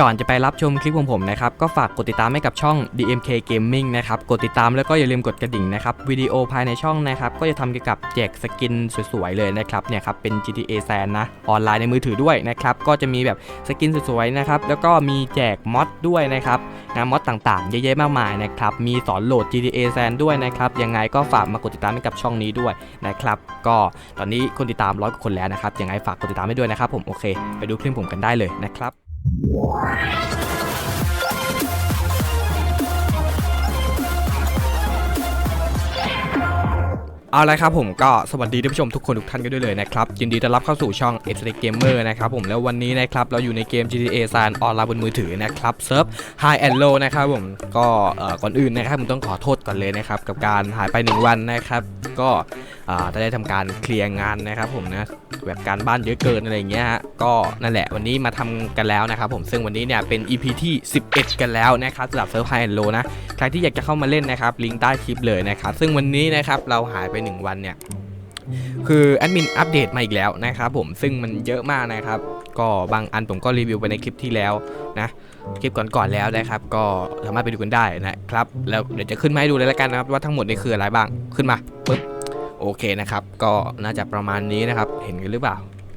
ก่อนจะไปรับชมคลิปของผมนะครับก็ฝากกดติดตามให้กับช่อง DMK Gaming นะครับกดติดตามแล้วก็อย่าลืมกดกระดิ่งนะครับวิดีโอภายในช่องนะครับก็จะทำเกี่ยวกับแจกสกินสวยๆเลยนะครับเนี่ยครับเป็น GTA San นะออนไลน์ในมือถือด้วยนะครับก็จะมีแบบสกินสวยๆนะครับแล้วก็มีแจกมอดด้วยนะครับนะมอดต่างๆเยอะแยะมากมายนะครับมีสอนโหลด GTA San ด้วยนะครับยังไงก็ฝากมากดติดตามให้กับช่องนี้ด้วยนะครับก็ตอนนี้คนติดตามร้อยกว่าคนแล้วนะครับยังไงฝากกดติดตามให้ด้วยนะครับผมโอเค ไปดูคลิปผมกันได้เลยนะครับ เอาละครับผมก็สวัสดีท่านผู้ชมทุกคนทุกท่านกันด้วยเลยนะครับยินดีต้อนรับเข้าสู่ช่อง x r a y Gamer นะครับผมแล้ววันนี้นะครับเราอยู่ในเกม GTA San ออนไลน์บนมือถือนะครับเซิร์ฟ High and Low นะครับผมก็เอ่อก่อนอื่นนะครับผมต้องขอโทษก่อนเลยนะครับกับการหายไป 1 วันนะครับ ก็อ่าได้ทำการเคลียร์งานนะครับผมนะ แบบการบ้านเยอะเกินอะไรอย่างเงี้ยฮะก็นั่นแหละวันนี้มาทำกันแล้วนะครับผมซึ่งวันนี้เนี่ยเป็น EP ที่ 11 กันแล้วนะครับสำหรับเซิร์ฟ High and Low นะใครที่อยากจะเข้ามาเล่นนะครับลิงก์ใต้คลิปเลยนะครับซึ่งวันนี้นะครับเราหายไป 1 วันเนี่ยคือแอดมินอัปเดตมาอีกแล้วนะครับผมซึ่งมันเยอะมากนะครับก็บางอันผมก็รีวิวไปในคลิปที่แล้วนะคลิปก่อนๆแล้วนะครับ ก็สามารถไปดูกันได้นะครับ แล้วเดี๋ยวจะขึ้นมาให้ดูเลยล้วกันนะครับว่าทั้งหมดนี่คืออะไรบ้างขึ้นมาปึ๊บ โอเคนะครับ ก็น่าจะประมาณนี้นะครับ เห็นกันหรือเปล่า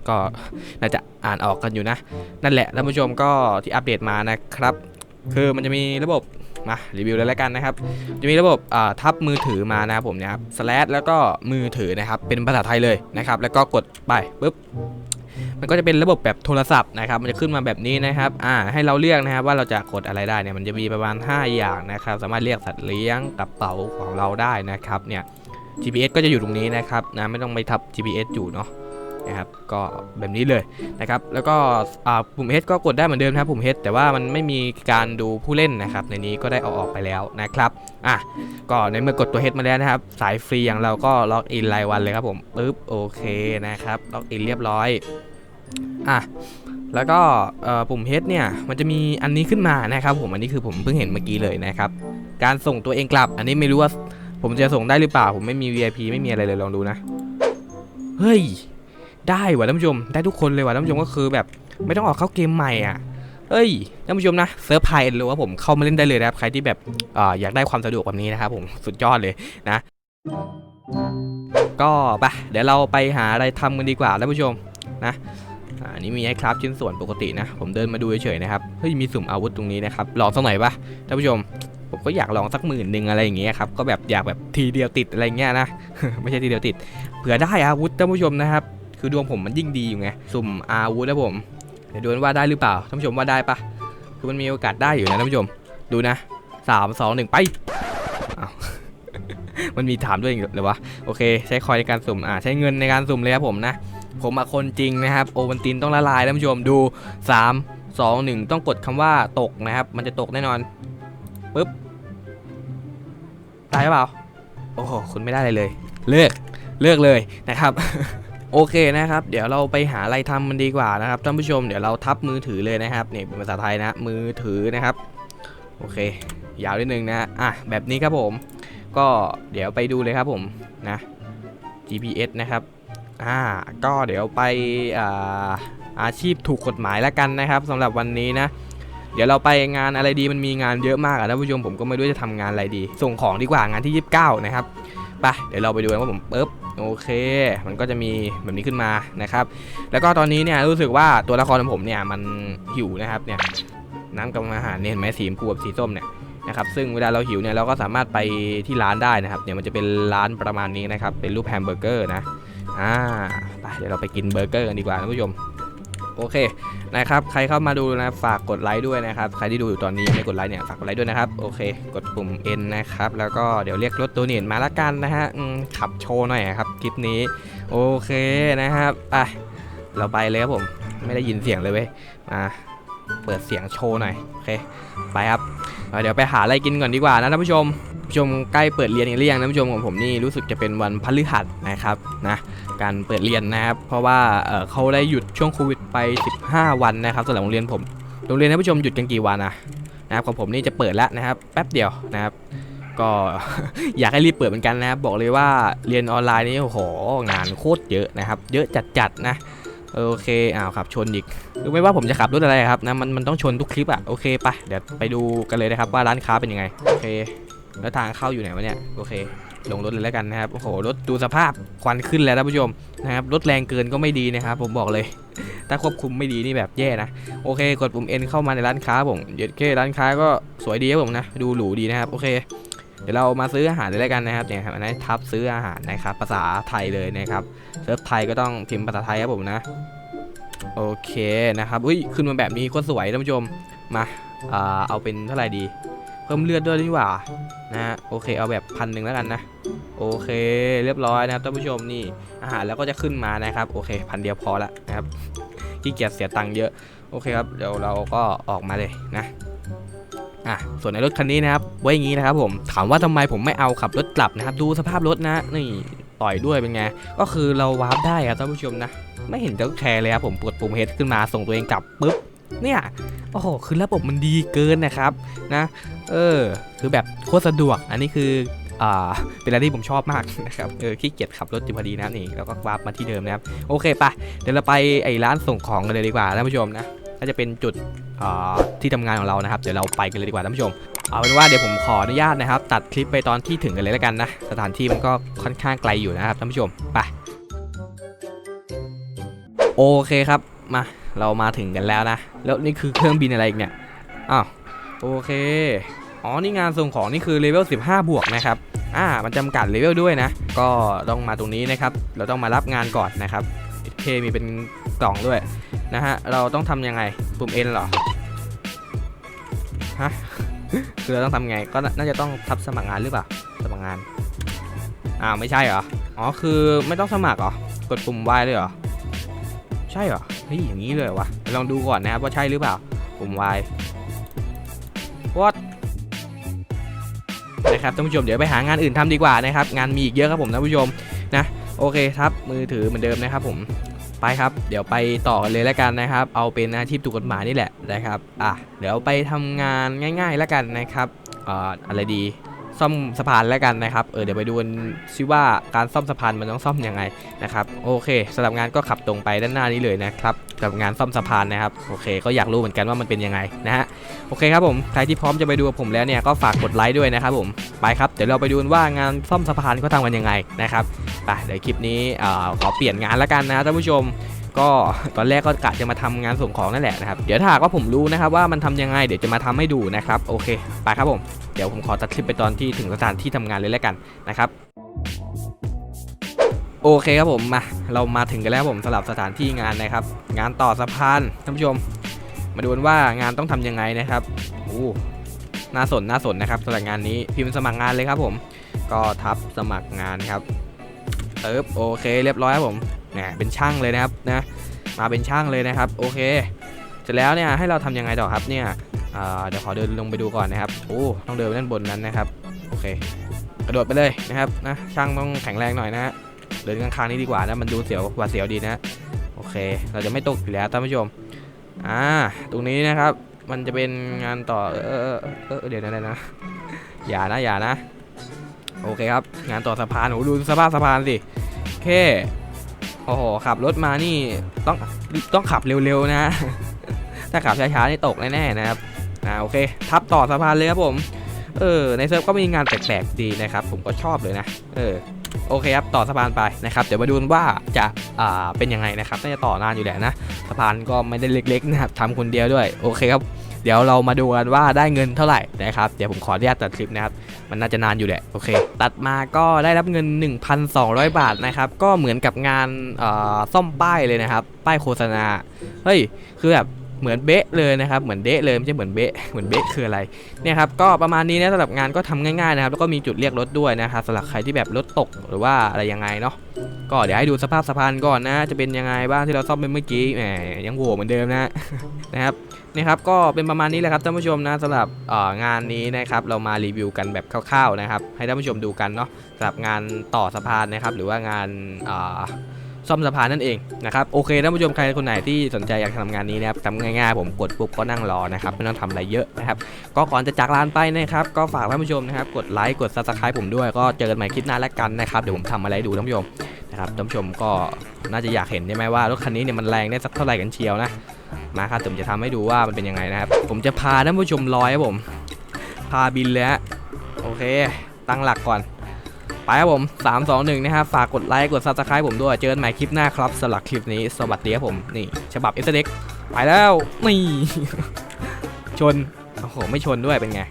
ก็น่าจะอ่านออกกันอยู่นะ นั่นแหละท่านผู้ชมก็ที่อัปเดตมานะครับ คือมันจะมีระบบมารีวิวเลยแล้วกันนะครับ จะมีระบบทับมือถือมานะครับผมนะครับสแลชแล้วก็มือถือนะครับ เป็นภาษาไทยเลยนะครับ แล้วก็กดไปปุ๊บมันก็จะเป็นระบบแบบโทรศัพท์นะครับ มันจะขึ้นมาแบบนี้นะครับ อ่า ให้เราเลือกนะครับว่าเราจะกดอะไรได้เนี่ย มันจะมีประมาณ 5 อย่างนะครับ สามารถเรียกสัตว์เลี้ยงกระเป๋าของเราได้นะครับ เนี่ย GPS ก็จะอยู่ตรงนี้นะครับนะไม่ต้องไปทับ GPS อยู่เนาะนะครับก็แบบนี้เลยนะครับแล้วก็ปุ่ม H ก็กดได้เหมือนเดิมนะครับปุ่ม H แต่ว่ามันไม่มีการดูผู้เล่นนะครับในนี้ก็ได้เอาออกไปแล้วนะครับอะก็ในเมื่อกดตัว H มาแล้วนะครับสายฟรีอย่างเราก็ล็อกอินรายวันเลยครับผมปึ๊บโอเคนะครับล็อกอินเรียบร้อยอะแล้วก็ปุ่ม H เนี่ยมันจะมีอันนี้ขึ้นมานะครับผมอันนี้คือผมเพิ่งเห็นเมื่อกี้เลยนะครับการส่งตัวเองกลับ อันนี้ไม่รู้ว่า ผมจะส่งได้หรือเปล่า ผมไม่มี VIP ไม่มีอะไรเลยลองดูนะ เฮ้ย ได้ว่ะท่านผู้ชม ได้ทุกคนเลยว่ะท่านผู้ชมก็คือแบบ ไม่ต้องออกเข้าเกมใหม่อะเฮ้ยท่านผู้ชมนะเซิร์ฟไพายหรือว่าผมเข้ามาเล่นได้เลยนะครับ ใครที่แบบออยากได้ความสะดวกแบบนี้นะครับผมสุดยอดเลยนะ ก็ไปเดี๋ยวเราไปหาอะไรทำกันดีกว่าท่านผู้ชมนะอันนี้มีไอ้ครับชิ้นส่วนปกตินะ ผมเดินมาดูเฉยๆนะครับเฮ้ยมีสุ่มอาวุธตรงนี้นะครับลองสักหน่อยปะท่านผู้ชม ผมก็อยากลองสักหมื่นหนึ่งอะไรอย่างเงี้ยครับ ก็แบบอยากแบบทีเดียวติดอะไรเงี้ยนะ ไม่ใช่ทีเดียวติด เผื่อได้อาวุธท่านผู้ชมนะครับ คือดวงผมมันยิ่งดีอยู่ไง สุ่มอาวุธนะผม เดี๋ยวดูว่าได้หรือเปล่า ท่านผู้ชมว่าได้ปะคือมันมีโอกาสได้อยู่นะท่านผู้ชม ดูนะสามสองหนึ่งไป มันมีถามด้วยอีกเลยวะ โอเค ใช้คอยในการสุ่ม อ่า ใช้เงินในการสุ่มเลยครับผมนะ ผมอะคนจริงนะครับ โอวันตินต้องละลายท่านผู้ชม ดู3 2 1ต้องกดคำว่าตกนะครับ มันจะตกแน่นอน ปึ๊บตายหรือเปล่า โอ้โห คุณไม่ได้เลยเลย เลิก เลิกเลยนะครับ โอเคนะครับ เดี๋ยวเราไปหาอะไรทำมันดีกว่านะครับท่านผู้ชม เดี๋ยวเราทับมือถือเลยนะครับนี่เป็นภาษาไทยนะ มือถือนะครับ โอเค ยาวนิดนึงนะ อะ แบบนี้ครับผม ก็เดี๋ยวไปดูเลยครับผมนะ GPS นะครับ อ่า ก็เดี๋ยวไปอาอาชีพถูกกฎหมายแล้วกันนะครับสำหรับวันนี้นะ เดี๋ยวเราไปงานอะไรดีมันมีงานเยอะมากอะท่านผู้ชมผมก็ไม่รู้จะทำงานอะไรดี ส่งของดีกว่างานที่ 29 นะครับไปเดี๋ยวเราไปดูกันว่าผมปึ๊บโอเค มันก็จะมีแบบนี้ขึ้นมานะครับ แล้วก็ตอนนี้เนี่ยรู้สึกว่าตัวละครของผมเนี่ยมันหิวนะครับเนี่ยน้ำกับอาหารเนี่ยเห็นไหมสีชมพูกับสีส้มเนี่ยนะครับซึ่งเวลาเราหิวเนี่ยเราก็สามารถไปที่ร้านได้นะครับเนี่ยมันจะเป็นร้านประมาณนี้นะครับเป็นรูปแฮมเบอร์เกอร์นะอ่าไปเดี๋ยวเราไปกินเบอร์เกอร์กันดีกว่าท่านผู้ชมโอเค นะครับใครเข้ามาดูนะฝากกดไลค์ด้วยนะครับใครที่ดูอยู่ตอนนี้ยังไม่กดไลค์เนี่ยฝากกดไลค์ด้วยนะครับโอเค กดปุ่ม N นะครับแล้วก็เดี๋ยวเรียกรถตัวเนียนมาละกันนะฮะขับโชว์หน่อยครับคลิปนี้โอเคนะครับอะเราไปเลยครับผมไม่ได้ยินเสียงเลยเว้ยมาเปิดเสียงโชว์หน่อยโอเคไปครับเดี๋ยวไปหาอะไรกินก่อนดีกว่านะท่านผู้ชม ผู้ชมใกล้เปิดเรียนกันหรือยังท่านผู้ชมของผมนี่รู้สึกจะเป็นวันพฤหัสนะครับนะการเปิดเรียนนะครับ เพราะว่าเเขาได้หยุดช่วงโควิดไป 15 วันนะครับสำหรับโรงเรียนผมโรงเรียนท่านผู้ชมหยุดกันกี่วันนะนะครับของผมนี่จะเปิดแล้วนะครับ แป๊บเดียวนะครับ ก็อยากให้รีบเปิดเหมือนกันนะครับ บอกเลยว่าเรียนออนไลน์นี่โอ้โหงานโคตรเยอะนะครับ เยอะจัดๆนะโอเคอ้าวขับชนอีกรู้ไหมว่าผมจะขับรถอะไรครับนะมันมันต้องชนทุกคลิปอะโอเคไปเดี๋ยวไปดูกันเลยนะครับว่าร้านค้าเป็นยังไงโอเค แล้วทางเข้าอยู่ไหนวะเนี่ยโอเค ลงรถเลยแล้วกันนะครับโอ้โหรถดูสภาพควันขึ้นแล้วท่านผู้ชมนะครับรถแรงเกินก็ไม่ดีนะครับ ผมบอกเลย ถ้าควบคุมไม่ดีนี่แบบแย่นะโอเค กดปุ่ม N เข้ามาในร้านค้าผมเดี๋ยวเคร้านค้าก็สวยดีครับผมนะดูหรูดีนะครับโอเคเดี๋ยวเรามาซื้ออาหารเลยแล้วกันนะครับเนี่ยครับอันนี้ทับซื้ออาหารนะครับภาษาไทยเลยนะครับเซิร์ฟไทยก็ต้องพิมพ์ภาษาไทยครับผมนะโอเคนะครับอุ้ยขึ้นมาแบบนี้โคตรสวยท่านผู้ชมมาเอาเป็นเท่าไหร่ดี เพิ่มเลือดด้วยดีกว่านะโอเคเอาแบบพันหนึ่งแล้วกันนะ โอเค เรียบร้อยนะครับท่านผู้ชมนี่อาหารแล้วก็จะขึ้นมานะครับ โอเคพันเดียวพอละนะครับขี้เกียจเสียตังค์เยอะ โอเคครับเดี๋ยวเราก็ออกมาเลยนะอะส่วนในรถคันนี้นะครับไว้อย่างนี้นะครับผมถามว่าทำไมผมไม่เอาขับรถกลับนะครับ ดูสภาพรถนะนี่ต่อยด้วยเป็นไง ก็คือเราวาร์ปได้ครับท่านผู้ชมนะ ไม่เห็นต้องแชร์เลยครับผมกดปุ่มเฮดขึ้นมาส่งตัวเองกลับปุ๊บ เนี่ยโอ้โหคือระบบมันดีเกินนะครับนะเออคือแบบโคตรสะดวกอันนี้คืออ่าเป็นอะไรที่ผมชอบมากนะครับเออขี้เกียจขับรถอยู่พอดีนะนี่แล้วก็วาร์ปมาที่เดิมนะครับโอเคปะเดี๋ยวเราไปไอ้ร้านส่งของกันเลยดีกว่าท่านผู้ชมนะน่าจะเป็นจุดอ่าที่ทำงานของเรานะครับเดี๋ยวเราไปกันเลยดีกว่าท่านผู้ชมเอาเป็นว่าเดี๋ยวผมขออนุญาตนะครับ ตัดคลิปไปตอนที่ถึงกันเลยแล้วกันนะสถานที่มันก็ค่อนข้างไกลอยู่นะครับท่านผู้ชมไปโอเคครับมา เรามาถึงกันแล้วนะ แล้วนี่คือเครื่องบินอะไรอีกเนี่ย อ้าว โอเค อ๋อ นี่งานส่งของนี่คือเลเวล 15 บวกนะครับ อ่า มันจำกัดเลเวลด้วยนะ ก็ต้องมาตรงนี้นะครับ เราต้องมารับงานก่อนนะครับเคมีเป็นกล่องด้วยนะฮะ เราต้องทำยังไง ปุ่ม N เหรอ ฮะ คือเราต้องทำไง ก็น่าน่าจะต้องทับสมัครงานหรือเปล่า สมัครงาน อ้าว ไม่ใช่เหรอ อ๋อ คือไม่ต้องสมัครเหรอ กดปุ่ม Y เลยเหรอ ใช่เหรอเฮ้ยอย่างนี้เลยวะลองดูก่อนนะครับว่าใช่หรือเปล่าปุ่ม Y what นะครับท่านผู้ชมเดี๋ยวไปหางานอื่นทำดีกว่านะครับ งานมีอีกเยอะครับผมท่านผู้ชมนะโอเคครับมือถือเหมือนเดิมนะครับผมไปครับ เดี๋ยวไปต่อกันเลยแล้วกันนะครับ เอาเป็นอาชีพถูกกฎหมายนี่แหละนะครับอะเดี๋ยวไปทำงานง่าย ๆ แล้วกันนะครับอ่ออะไรดี ซ่อมสะพานแล้วกันนะครับ เออเดี๋ยวไปดูกันซิว่าการซ่อมสะพานมันต้องซ่อมยังไงนะครับโอเคสำหรับงานก็ขับตรงไปด้านหน้านี้เลยนะครับกับงานซ่อมสะพานนะครับโอเค ก็อยากรู้เหมือนกันว่ามันเป็นยังไงนะฮะโอเคครับผมใครที่พร้อมจะไปดูผมแล้วเนี่ยก็ฝากกดไลค์ด้วยนะครับผมไปครับเดี๋ยวเราไปดูว่างานซ่อมสะพานเขาทำกันยังไงนะครับไปเดี๋ยวคลิปนี้เอ่อขอเปลี่ยนงานแล้วกันนะท่านผู้ชม ก็ตอนแรกก็กะจะมาทำงานส่งของนั่นแหละนะครับ เดี๋ยวถ้าหากว่าผมรู้นะครับว่ามันทำยังไงเดี๋ยวจะมาทำให้ดูนะครับ โอเค ไปครับผม เดี๋ยวผมขอตัดคลิปไปตอนที่ถึงสถานที่ทำงานเลยแล้วกันนะครับโอเคครับผมมาเรามาถึงกันแล้วผมสำหรับสถานที่งานนะครับ งานต่อสะพานท่านผู้ชม มาดูนว่างานต้องทำยังไงนะครับโอ้น่าสนน่าสนนะครับสำหรับงานนี้พิมพ์สมัครงานเลยครับผม ก็ทับสมัครงานครับเอิบโอเค เรียบร้อยครับผม นี่ยเป็นช่างเลยนะครับนะมาเป็นช่างเลยนะครับโอเคเสร็จแล้วเนี่ยให้เราทำยังไงต่อครับเนี่ยเดี๋ยวขอเดินลงไปดูก่อนนะครับโอ้ต้องเดินไปด้านบนนั้นนะครับโอเค กระโดดไปเลยนะครับนะช่างต้องแข็งแรงหน่อยนะเดินข้างๆนี้ดีกว่านะมันดูเสียวหวาเสียวดีนะโอเค เราจะไม่ตกอยู่แล้วท่านผู้ชมอ่าตรงนี้นะครับมันจะเป็นงานต่อเออเออเออเดี๋ยวนะเดี๋ยวนะอย่านะอย่านะ โอเคครับ งานต่อสะพานโอ้ดูสภาพสะพานสิโอเค โอ้โหขับรถมานี่ต้องต้องขับเร็วๆนะ ถ้าขับช้าๆนี่ตกแน่ๆนะครับอ่าโอเค ทับต่อสะพานเลยครับผม เออในเซิร์ฟก็มีงานแปลกๆดีนะครับ ผมก็ชอบเลยนะเออโอเคครับต่อสะพานไปนะครับเดี๋ยวมาดูว่าจะอ่าเป็นยังไงนะครับน่าจะต่อนานอยู่แหละนะสะพานก็ไม่ได้เล็กๆนะครับทำคนเดียวด้วยโอเคครับเดี๋ยวเรามาดูกันว่าได้เงินเท่าไหร่นะครับ เดี๋ยวผมขออนุญาตตัดคลิปนะครับ มันน่าจะนานอยู่แหละโอเค ตัดมาก็ได้รับเงิน 1,200 บาทนะครับ ก็เหมือนกับงานซ่อมป้ายเลยนะครับ ป้ายโฆษณา เฮ้ย คือแบบเหมือนเบ๊ะเลยนะครับ เหมือนเดะเลยไม่ใช่เหมือนเบ๊ะเหมือนเบ๊ะคืออะไร เนี่ยครับ ก็ประมาณนี้นะสำหรับงานก็ทำง่ายๆนะครับ แล้วก็มีจุดเรียกรถด้วยนะครับสำหรับใครที่แบบรถตกหรือว่าอะไรยังไงเนาะ ก็เดี๋ยวให้ดูสภาพสะพานก่อนนะ จะเป็นยังไงบ้างที่เราซ่อมไปเมื่อกี้ แหมยังโหวเหมือนเดิมนะนะครับ นี่ครับก็เป็นประมาณนี้แหละครับท่านผู้ชมนะสำหรับงานนี้นะครับเรามารีวิวกันแบบคร่าวๆนะครับ ให้ท่านผู้ชมดูกันเนาะสำหรับงานต่อสะพานนะครับ หรือว่างานซ่อมสะพานนั่นเองนะครับโอเคท่านผู้ชมใครคนไหนที่สนใจอยากทำงานนี้นะครับทำง่ายๆผมกดปุ๊บก็นั่งรอนะครับไม่ต้องทำอะไรเยอะนะครับก็ก่อนจะจากลานไปนะครับก็ฝากท่านผู้ชมนะครับกดไลค์กดซับสไครป์ผมด้วยก็เจอกันใหม่คลิปหน้าแล้วกันนะครับเดี๋ยวผมทำอะไรดูท่านผู้ชมนะครับท่านผู้ชมก็น่าจะอยากเห็นใช่ไหมว่ารถคันนี้เนี่ยมันแรงได้สักเท่าไหร่กันเชียวนะ มาครับผมจะทำให้ดูว่ามันเป็นยังไงนะครับ ผมจะพาท่านผู้ชมลอยครับผม พาบินเลยฮะโอเค ตั้งหลักก่อน ไปครับผม 3 2 1 นะครับ ฝากกดไลค์ กด subscribe ผมด้วย เจอกันใหม่คลิปหน้าครับสำหรับคลิปนี้ สวัสดีครับผม นี่ ฉบับเอ x ไปแล้ว นี่ ชน โอ้โห ไม่ชนด้วยเป็นไง